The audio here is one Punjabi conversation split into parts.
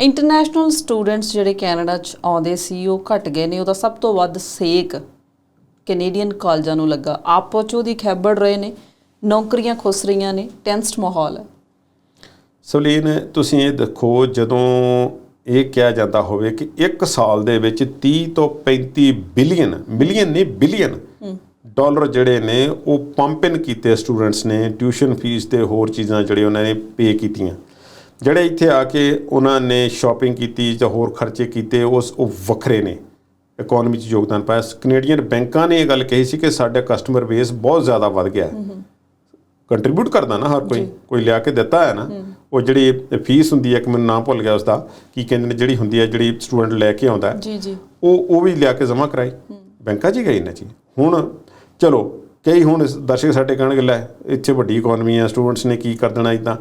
ਇੰਟਰਨੈਸ਼ਨਲ ਸਟੂਡੈਂਟਸ ਜਿਹੜੇ ਕੈਨੇਡਾ ਚ ਆਉਂਦੇ ਸੀ ਉਹ ਘਟ ਗਏ ਨੇ। ਉਹਦਾ ਸਭ ਤੋਂ ਵੱਧ ਸੇਕ ਕੈਨੇਡੀਅਨ ਕਾਲਜਾਂ ਨੂੰ ਲੱਗਾ। ਆਪੋ ਚ ਉਹਦੀ ਖੈਬੜ ਰਹੇ ਨੇ ਨੌਕਰੀਆਂ ਖੁੱਸ ਰਹੀਆਂ ਨੇ ਟੈਂਸਡ ਮਾਹੌਲ ਹੈ। ਸਵਲੀਨ ਤੁਸੀਂ ਇਹ ਦੇਖੋ ਜਦੋਂ ਇਹ ਕਿਹਾ ਜਾਂਦਾ ਹੋਵੇ ਕਿ ਇੱਕ ਸਾਲ ਦੇ ਵਿੱਚ 30 ਤੋਂ 35 ਬਿਲੀਅਨ ਮਿਲੀਅਨ ਨਹੀਂ ਬਿਲੀਅਨ ਡਾਲਰ ਜਿਹੜੇ ਨੇ ਉਹ ਪੰਪ ਇਨ ਕੀਤੇ ਸਟੂਡੈਂਟਸ ਨੇ ਟਿਊਸ਼ਨ ਫੀਸ ਤੇ ਹੋਰ ਚੀਜ਼ਾਂ ਜਿਹੜੇ ਉਹਨਾਂ ਨੇ ਪੇ ਕੀਤੀਆਂ। ਜਿਹੜੇ ਇੱਥੇ ਆ ਕੇ ਉਹਨਾਂ ਨੇ ਸ਼ਾਪਿੰਗ ਕੀਤੀ ਜਾਂ ਹੋਰ ਖਰਚੇ ਕੀਤੇ ਉਸ ਉਹ ਵੱਖਰੇ ਨੇ। ਇਕਨੋਮੀ 'ਚ ਯੋਗਦਾਨ ਪਾਇਆ। ਕੈਨੇਡੀਅਨ ਬੈਂਕਾਂ ਨੇ ਇਹ ਗੱਲ ਕਹੀ ਸੀ ਕਿ ਸਾਡਾ ਕਸਟਮਰ ਬੇਸ ਬਹੁਤ ਜ਼ਿਆਦਾ ਵੱਧ ਗਿਆ। ਹੈ ਕੰਟਰੀਬਿਊਟ ਕਰਦਾ ਨਾ ਹਰ ਕੋਈ। ਕੋਈ ਲਿਆ ਕੇ ਦਿੱਤਾ ਹੈ ਨਾ। ਉਹ ਜਿਹੜੀ ਫੀਸ ਹੁੰਦੀ ਹੈ ਕਿ ਮੈਨੂੰ ਨਾਮ ਭੁੱਲ ਗਿਆ ਉਸ ਦਾ ਕੀ ਕਹਿੰਦੇ ਨੇ ਜਿਹੜੀ ਹੁੰਦੀ ਹੈ ਜਿਹੜੀ ਸਟੂਡੈਂਟ ਲੈ ਕੇ ਆਉਂਦਾ ਜੀ ਜੀ। ਉਹ ਉਹ ਵੀ ਲਿਆ ਕੇ ਜਮ੍ਹਾਂ ਕਰਾਈ ਬੈਂਕਾਂ 'ਚ ਹੀ ਗਈ ਨਾ ਜੀ। ਹੁਣ ਚਲੋ ਕਈ ਹੁਣ ਦਰਸ਼ਕ ਸਾਡੇ ਕਹਿਣਗੇ ਲੈ ਇੱਥੇ ਵੱਡੀ ਇਕਨੋਮੀ ਹੈ ਸਟੂਡੈਂਟਸ ਨੇ ਕੀ ਕਰ ਦੇਣਾ ਇਦਾਂ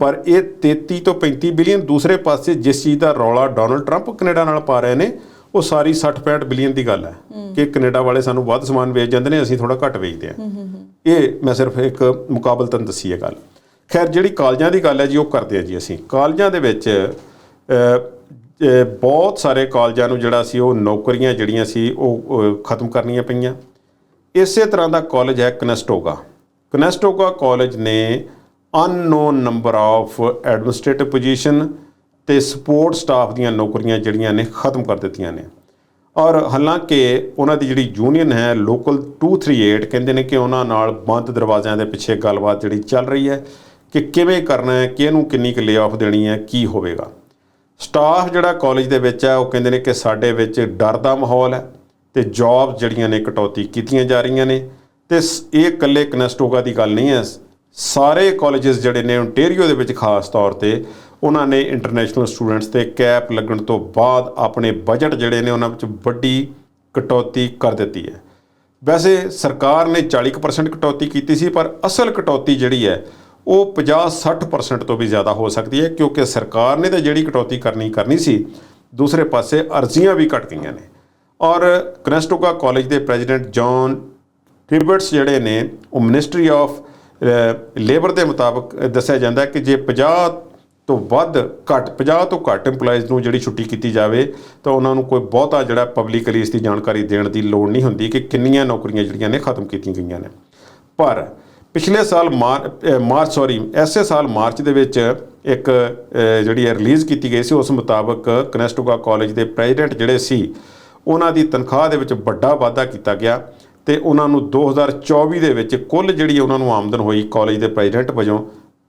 ਪਰ ਇਹ 33 ਤੋਂ 35 ਬਿਲੀਅਨ ਦੂਸਰੇ ਪਾਸੇ ਜਿਸ ਚੀਜ਼ ਦਾ ਰੌਲਾ ਡੋਨਲਡ ਟਰੰਪ ਕੈਨੇਡਾ ਨਾਲ ਪਾ ਰਹੇ ਨੇ ਉਹ ਸਾਰੀ 60 65 ਬਿਲੀਅਨ ਦੀ ਗੱਲ ਹੈ ਕਿ ਕੈਨੇਡਾ ਵਾਲੇ ਸਾਨੂੰ ਵੱਧ ਸਮਾਨ ਵੇਚ ਜਾਂਦੇ ਨੇ ਅਸੀਂ ਥੋੜਾ ਘੱਟ ਵੇਚਦੇ ਹਾਂ। ਇਹ ਮੈਂ ਸਿਰਫ ਇੱਕ ਮੁਕਾਬਲਤਨ ਦੱਸੀ ਹੈ ਗੱਲ। ਖੈਰ ਜਿਹੜੀ ਕਾਲਜਾਂ ਦੀ ਗੱਲ ਹੈ ਜੀ ਉਹ ਕਰਦੇ ਆ ਜੀ ਅਸੀਂ। ਕਾਲਜਾਂ ਦੇ ਵਿੱਚ ਬਹੁਤ ਸਾਰੇ ਕਾਲਜਾਂ ਨੂੰ ਜਿਹੜਾ ਸੀ ਉਹ ਨੌਕਰੀਆਂ ਜਿਹੜੀਆਂ ਸੀ ਉਹ ਖਤਮ ਕਰਨੀਆਂ ਪਈਆਂ। ਇਸੇ ਤਰ੍ਹਾਂ ਦਾ ਕਾਲਜ ਹੈ ਕਨੈਸਟੋਗਾ। ਕਨੈਸਟੋਗਾ ਕਾਲਜ ਨੇ unknown number of administrative position ਤੇ ਸਪੋਰਟ ਸਟਾਫ ਦੀਆਂ ਨੌਕਰੀਆਂ ਜਿਹੜੀਆਂ ਨੇ ਖਤਮ ਕਰ ਦਿੱਤੀਆਂ ਨੇ। ਔਰ ਹਾਲਾਂਕਿ ਉਹਨਾਂ ਦੀ ਜਿਹੜੀ ਯੂਨੀਅਨ ਹੈ ਲੋਕਲ 238 ਕਹਿੰਦੇ ਨੇ ਕਿ ਉਹਨਾਂ ਨਾਲ ਬੰਦ ਦਰਵਾਜ਼ਿਆਂ ਦੇ ਪਿੱਛੇ ਗੱਲਬਾਤ ਜਿਹੜੀ ਚੱਲ ਰਹੀ ਹੈ ਕਿ ਕਿਵੇਂ ਕਰਨਾ ਹੈ ਕਿ ਕਿੰਨੀ ਕੁ ਲੇ-ਆਫ ਦੇਣੀ ਹੈ, ਕੀ ਹੋਵੇਗਾ। ਸਟਾਫ ਜਿਹੜਾ ਕਾਲਜ ਦੇ ਵਿੱਚ ਹੈ, ਉਹ ਕਹਿੰਦੇ ਨੇ ਕਿ ਸਾਡੇ ਵਿੱਚ ਡਰ ਦਾ ਮਾਹੌਲ ਹੈ। ਤੇ ਜੌਬ ਜਿਹੜੀਆਂ ਨੇ ਕਟੌਤੀ ਕੀਤੀਆਂ ਜਾ ਰਹੀਆਂ ਨੇ, ਤੇ ਸ- ਇਹ ਇਕੱਲੇ ਕਨੈਸਟੋਗਾ ਦੀ ਗੱਲ ਨਹੀਂ ਹੈ। ਸਾਰੇ ਕਾਲਜਸ ਜਿਹੜੇ ਨੇ ontario ਦੇ ਵਿੱਚ ਖਾਸ ਤੌਰ ਤੇ, ਉਹਨਾਂ ਨੇ ਇੰਟਰਨੈਸ਼ਨਲ ਸਟੂਡੈਂਟਸ ਤੇ ਕੈਪ ਲੱਗਣ ਤੋਂ ਬਾਅਦ ਆਪਣੇ ਬਜਟ ਜਿਹੜੇ ਨੇ ਉਹਨਾਂ ਵਿੱਚ ਵੱਡੀ ਕਟੌਤੀ ਕਰ ਦਿੱਤੀ ਹੈ। ਵੈਸੇ ਸਰਕਾਰ ਨੇ 40% ਕਟੌਤੀ ਕੀਤੀ ਸੀ, ਪਰ ਅਸਲ ਕਟੌਤੀ ਜਿਹੜੀ ਹੈ, ਉਹ 50-60% ਤੋਂ ਵੀ ਜ਼ਿਆਦਾ ਹੋ ਸਕਦੀ ਹੈ, ਕਿਉਂਕਿ ਸਰਕਾਰ ਨੇ ਤਾਂ ਜਿਹੜੀ ਕਟੌਤੀ ਕਰਨੀ ਕਰਨੀ ਸੀ, ਦੂਸਰੇ ਪਾਸੇ ਅਰਜ਼ੀਆਂ ਵੀ ਘਟ ਗਈਆਂ ਨੇ। ਔਰ ਕਨੈਸਟੋਗਾ ਕਾਲਜ ਦੇ ਪ੍ਰੈਜ਼ੀਡੈਂਟ ਜੌਨ ਟਿਬਰਟਸ ਜਿਹੜੇ ਨੇ, ਉਹ ਮਿਨਿਸਟਰੀ ਆਫ ਲੇਬਰ ਦੇ ਮੁਤਾਬਕ ਦੱਸਿਆ ਜਾਂਦਾ ਕਿ ਜੇ 50 ਤੋਂ ਵੱਧ ਘੱਟ 50 ਤੋਂ ਘੱਟ EMPLOYEES ਨੂੰ ਜਿਹੜੀ ਛੁੱਟੀ ਕੀਤੀ ਜਾਵੇ, ਤਾਂ ਉਹਨਾਂ ਨੂੰ ਕੋਈ ਬਹੁਤਾ ਜਿਹੜਾ ਪਬਲਿਕਲੀ ਇਸ ਦੀ ਜਾਣਕਾਰੀ ਦੇਣ ਦੀ ਲੋੜ ਨਹੀਂ ਹੁੰਦੀ ਕਿ ਕਿੰਨੀਆਂ ਨੌਕਰੀਆਂ ਜਿਹੜੀਆਂ ਨੇ ਖਤਮ ਕੀਤੀਆਂ ਗਈਆਂ ਨੇ। ਪਰ ਪਿਛਲੇ ਸਾਲ ਮਾਰ- ਮਾਰਚ ਸੌਰੀ ਐਸੇ ਸਾਲ ਮਾਰਚ ਦੇ ਵਿੱਚ ਇੱਕ ਜਿਹੜੀ ਹੈ ਰਿਲੀਜ਼ ਕੀਤੀ ਗਈ ਸੀ, ਉਸ ਮੁਤਾਬਕ ਕਨੈਸਟੋਗਾ ਕਾਲਜ ਦੇ ਪ੍ਰੈਜ਼ੀਡੈਂਟ ਜਿਹੜੇ ਸੀ ਉਹਨਾਂ ਦੀ ਤਨਖਾਹ ਦੇ ਵਿੱਚ ਵੱਡਾ ਵਾਧਾ ਕੀਤਾ ਗਿਆ ਤੇ ਉਹਨਾਂ ਨੂੰ 2024 ਦੇ ਵਿੱਚ ਕੁੱਲ ਜਿਹੜੀ ਉਹਨਾਂ ਨੂੰ ਆਮਦਨ ਹੋਈ ਕਾਲਜ ਦੇ ਪ੍ਰੈਜ਼ੀਡੈਂਟ ਵਜੋਂ,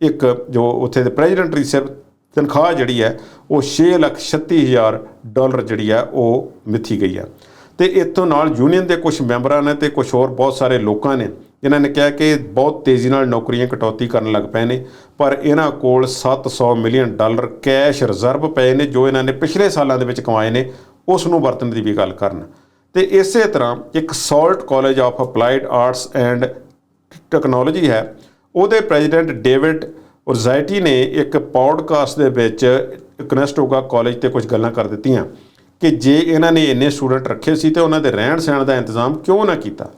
ਇੱਕ ਜੋ ਉੱਥੇ ਦੇ ਪ੍ਰੈਜ਼ੀਡੈਂਟ ਦੀ ਸਿਰਫ ਤਨਖਾਹ ਜਿਹੜੀ ਹੈ, ਉਹ 636000 ਡਾਲਰ ਜਿਹੜੀ ਹੈ, ਉਹ ਮਿੱਥੀ ਗਈ ਹੈ। ਤੇ ਇਤੋਂ ਨਾਲ ਯੂਨੀਅਨ ਦੇ ਕੁਝ ਮੈਂਬਰਾਂ ਨੇ ਤੇ ਕੁਝ ਹੋਰ ਬਹੁਤ ਸਾਰੇ ਲੋਕਾਂ ਨੇ, ਇਹਨਾਂ ਨੇ ਕਿਹਾ ਕਿ ਬਹੁਤ ਤੇਜ਼ੀ ਨਾਲ ਨੌਕਰੀਆਂ ਕਟੌਤੀ ਕਰਨ ਲੱਗ ਪਏ ਨੇ, ਪਰ ਇਹਨਾਂ ਕੋਲ 700 ਮਿਲੀਅਨ ਡਾਲਰ ਕੈਸ਼ ਰਿਜ਼ਰਵ ਪਏ ਨੇ ਜੋ ਇਹਨਾਂ ਨੇ ਪਿਛਲੇ ਸਾਲਾਂ ਦੇ ਵਿੱਚ ਕਮਾਏ ਨੇ ਉਸ ਨੂੰ ਵਰਤਣ ਦੀ ਵੀ ਗੱਲ ਕਰਨ। ਤੇ ਇਸੇ ਤਰ੍ਹਾਂ ਇੱਕ Sault college of applied arts and technology ਹੈ। ਉਹਦੇ ਪ੍ਰੈਜ਼ੀਡੈਂਟ ਡੇਵਿਡ ਔਰਜ਼ਾਈਟੀ ਨੇ ਇੱਕ ਪੌਡਕਾਸਟ ਦੇ ਵਿੱਚ ਕਨੈਸਟੋਗਾ ਕਾਲਜ ਤੇ ਕੁਝ ਗੱਲਾਂ ਕਰ ਦਿੱਤੀਆਂ ਕਿ ਜੇ ਇਹਨਾਂ ਨੇ ਇੰਨੇ ਸਟੂਡੈਂਟ ਰੱਖੇ ਸੀ ਤੇ ਉਹਨਾਂ ਦੇ ਰਹਿਣ ਸਹਿਣ ਦਾ ਇੰਤਜ਼ਾਮ ਕਿਉਂ ਨਾ ਕੀਤਾ?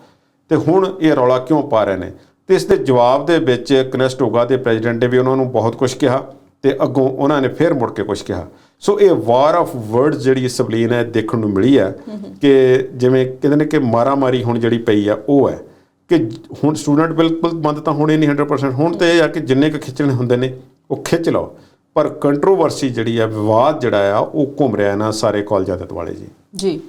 ਤੇ ਹੁਣ ਇਹ ਰੌਲਾ ਕਿਉਂ ਪਾ ਰਹੇ ਨੇ? ਤੇ ਇਸ ਦੇ ਜਵਾਬ ਦੇ ਵਿੱਚ ਕਨੈਸਟੋਗਾ ਦੇ ਪ੍ਰੈਜ਼ੀਡੈਂਟ ਨੇ ਵੀ ਉਹਨਾਂ ਨੂੰ ਬਹੁਤ ਕੁਝ ਕਿਹਾ ਤੇ ਅੱਗੋਂ ਉਹਨਾਂ ਨੇ ਫਿਰ ਮੁੜ ਕੇ ਕੁਝ ਕਿਹਾ। ਸੋ ਇਹ ਵਾਰ ਆਫ ਵਰਡਸ ਜਿਹੜੀ ਸਬਲੀਨ ਹੈ, ਦੇਖਣ ਨੂੰ ਮਿਲੀ ਹੈ ਕਿ ਜਿਵੇਂ ਕਹਿੰਦੇ ਨੇ ਕਿ ਮਾਰਾ ਮਾਰੀ ਹੁਣ ਜਿਹੜੀ ਪਈ ਆ, ਉਹ ਹੈ ਕਿ ਹੁਣ ਸਟੂਡੈਂਟ ਬਿਲਕੁਲ ਬੰਦ ਤਾਂ ਹੋਣੇ ਨਹੀਂ 100% ਹੁਣ ਤੇ ਇਹ ਆ ਕਿ ਜਿੰਨੇ ਕੁ ਖਿੱਚਣੇ ਹੁੰਦੇ ਨੇ, ਉਹ ਖਿੱਚ ਲਓ। ਪਰ ਕੰਟਰੋਵਰਸੀ ਜਿਹੜੀ ਆ, ਵਿਵਾਦ ਜਿਹੜਾ ਆ, ਉਹ ਘੁੰਮ ਰਿਹਾ ਨਾ ਸਾਰੇ ਕਾਲਜਾਂ ਦੇ ਦੁਆਲੇ ਜੀ। ਜੀ।